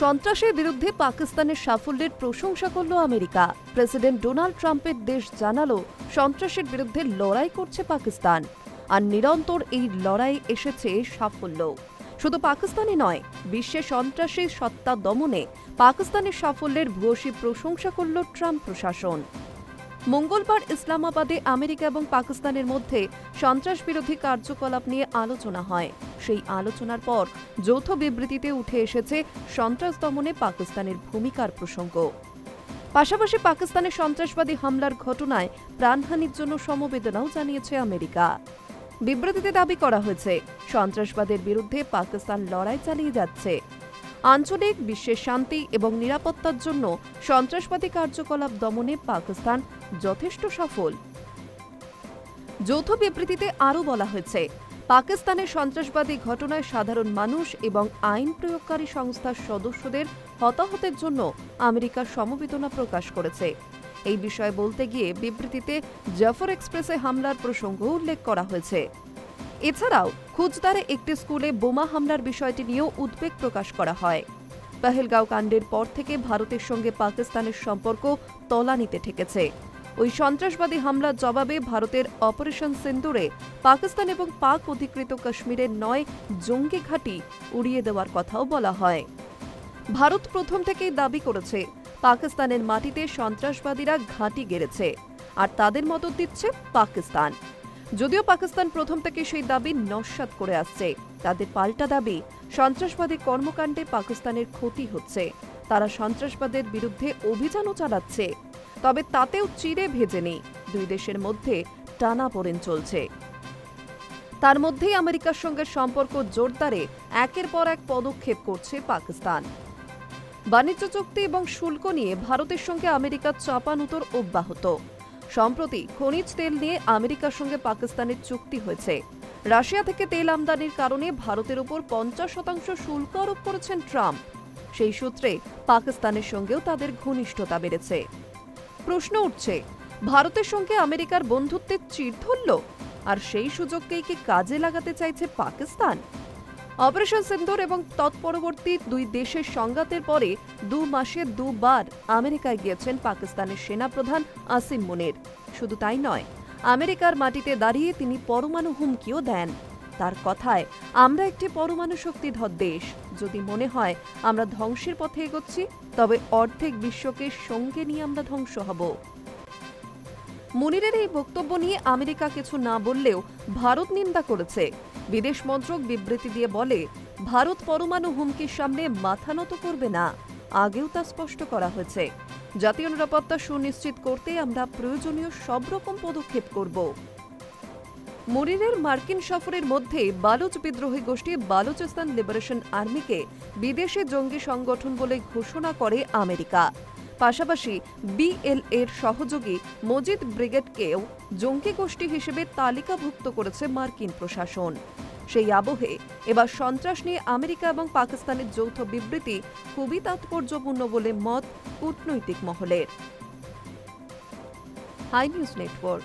সন্ত্রাসের বিরুদ্ধে পাকিস্তানের সাফল্যের প্রশংসা করল আমেরিকা। প্রেসিডেন্ট ডোনাল্ড ট্রাম্পের দেশ জানালো, সন্ত্রাসের বিরুদ্ধে লড়াই করছে পাকিস্তান। আর নিরন্তর এই লড়াই এসেছে সাফল্য। শুধু পাকিস্তানই নয়, বিশ্বে সন্ত্রাসী সত্তা দমনে পাকিস্তানের সাফল্যের ভূয়সী প্রশংসা করল ট্রাম্প প্রশাসন। মঙ্গলবার ইসলামাবাদে আমেরিকা এবং পাকিস্তানের মধ্যে সন্ত্রাস বিরোধী কার্যকলাপ নিয়ে আলোচনা হয়। সেই আলোচনার পর যৌথ বিবৃতিতে উঠে এসেছে সন্ত্রাস দমনে পাকিস্তানের ভূমিকার প্রসঙ্গ। পাশাপাশি পাকিস্তানে সন্ত্রাসবাদী হামলার ঘটনায় প্রাণহানির জন্য সমবেদনাও জানিয়েছে আমেরিকা। বিবৃতিতে দাবি করা হয়েছে, সন্ত্রাসবাদের বিরুদ্ধে পাকিস্তান লড়াই চালিয়ে যাচ্ছে। আঞ্চলিক, বিশ্বের শান্তি এবং নিরাপত্তার জন্য সন্ত্রাসবাদী কার্যকলাপ দমনে পাকিস্তান যথেষ্ট সফল। যৌথ বিবৃতিতে আরও বলা হয়েছে পাকিস্তানের সন্ত্রাসবাদী ঘটনায় সাধারণ মানুষ এবং আইন প্রয়োগকারী সংস্থার সদস্যদের হতাহতের জন্য আমেরিকা সমবেদনা প্রকাশ করেছে। এই বিষয়ে বলতে গিয়ে বিবৃতিতে জাফর এক্সপ্রেসে হামলার প্রসঙ্গ উল্লেখ করা হয়েছে। এছাড়াও খুচদারে একটি স্কুলে বোমা হামলার বিষয়টি নিয়েও উদ্বেগ প্রকাশ করা হয়। পাহেলগাঁও কাণ্ডের পর থেকে ভারতের সঙ্গে পাকিস্তানের সম্পর্ক তলানিতে ঠেকেছে। ওই সন্ত্রাসবাদী হামলার জবাবে ভারতের অপারেশন সিন্দুরে পাকিস্তান এবং পাক অধিকৃত কাশ্মীরের নয় জঙ্গি ঘাঁটি উড়িয়ে দেওয়ার কথাও বলা হয়। ভারত প্রথম থেকেই দাবি করেছে, পাকিস্তানের মাটিতে সন্ত্রাসবাদীরা ঘাঁটি গেড়েছে, আর তাদের মদত দিচ্ছে পাকিস্তান। যদিও পাকিস্তান প্রথম থেকে সেই দাবি নস্যাৎ করে আসছে। তাদের পাল্টা দাবি, সন্ত্রাসবাদী কর্মকাণ্ডে পাকিস্তানের ক্ষতি হচ্ছে। তারা সন্ত্রাসবাদের বিরুদ্ধে অভিযানও চালাচ্ছে। তবে তাতেও চিড়ে ভেজেনি দুই দেশের মধ্যে টানাপোড়েন চলছে। তার মধ্যেই আমেরিকার সঙ্গে সম্পর্ক জোরদারে, একের পর এক পদক্ষেপ করছে পাকিস্তান। বাণিজ্য চুক্তি এবং শুল্ক নিয়ে ভারতের সঙ্গে আমেরিকার চাপানুতর অব্যাহত। সম্প্রতি খনিজ তেল নিয়ে আমেরিকার সঙ্গে পাকিস্তানের চুক্তি হয়েছে। রাশিয়া থেকে তেল আমদানির কারণে ভারতের উপর পঞ্চাশ শতাংশ শুল্ক আরোপ করেছেন ট্রাম্প। সেই সূত্রে পাকিস্তানের সঙ্গেও তাদের ঘনিষ্ঠতা বেড়েছে। প্রশ্ন উঠছে, ভারতের সঙ্গে আমেরিকার বন্ধুত্বের চির ধরল আর সেই সুযোগকেই কি কাজে লাগাতে চাইছে পাকিস্তান? অপারেশন সিন্দুর এবং তৎপরবর্তী দুই দেশের সংঘাতের পরে দু মাসে দুবার আমেরিকায় গিয়েছেন পাকিস্তানের সেনাপ্রধান আসিম মুনির। শুধু তাই নয়, আমেরিকার মাটিতে দাঁড়িয়ে তিনি পরমাণু হুমকিও দেন। তার কথায়, আমরা একটি পরমাণু শক্তিধর দেশ। যদি মনে হয় আমরা ধ্বংসের পথে এগোচ্ছি, তবে অর্ধেক বিশ্বকে সঙ্গে নিয়ে আমরা ধ্বংস হব। মুনিরের এই বক্তব্য নিয়ে আমেরিকা কিছু না বললেও ভারত নিন্দা করেছে। বিদেশ মন্ত্রক বিবৃতি দিয়ে বলে, ভারত পরমাণু হুমকির সামনে মাথা নত করবে না। আগেও তা স্পষ্ট করা হয়েছে। জাতীয় নিরাপত্তা সুনিশ্চিত করতে আমরা প্রয়োজনীয় সব রকম পদক্ষেপ করব। মুরিনের মার্কিন সফরের মধ্যে বালুচ বিদ্রোহী গোষ্ঠী বালুচিস্তান লিবারেশন আর্মিকে বিদেশি জঙ্গি সংগঠন বলে ঘোষণা করে আমেরিকা। পাশাপাশি বিএলএর সহযোগী মজিদ ব্রিগেডকেও জঙ্গি গোষ্ঠী হিসেবে তালিকাভুক্ত করেছে মার্কিন প্রশাসন। সেই আবহে এবার সন্ত্রাস নিয়ে আমেরিকা এবং পাকিস্তানের যৌথ বিবৃতি খুবই তাৎপর্যপূর্ণ বলে মত কূটনৈতিক মহলের। Hi news network.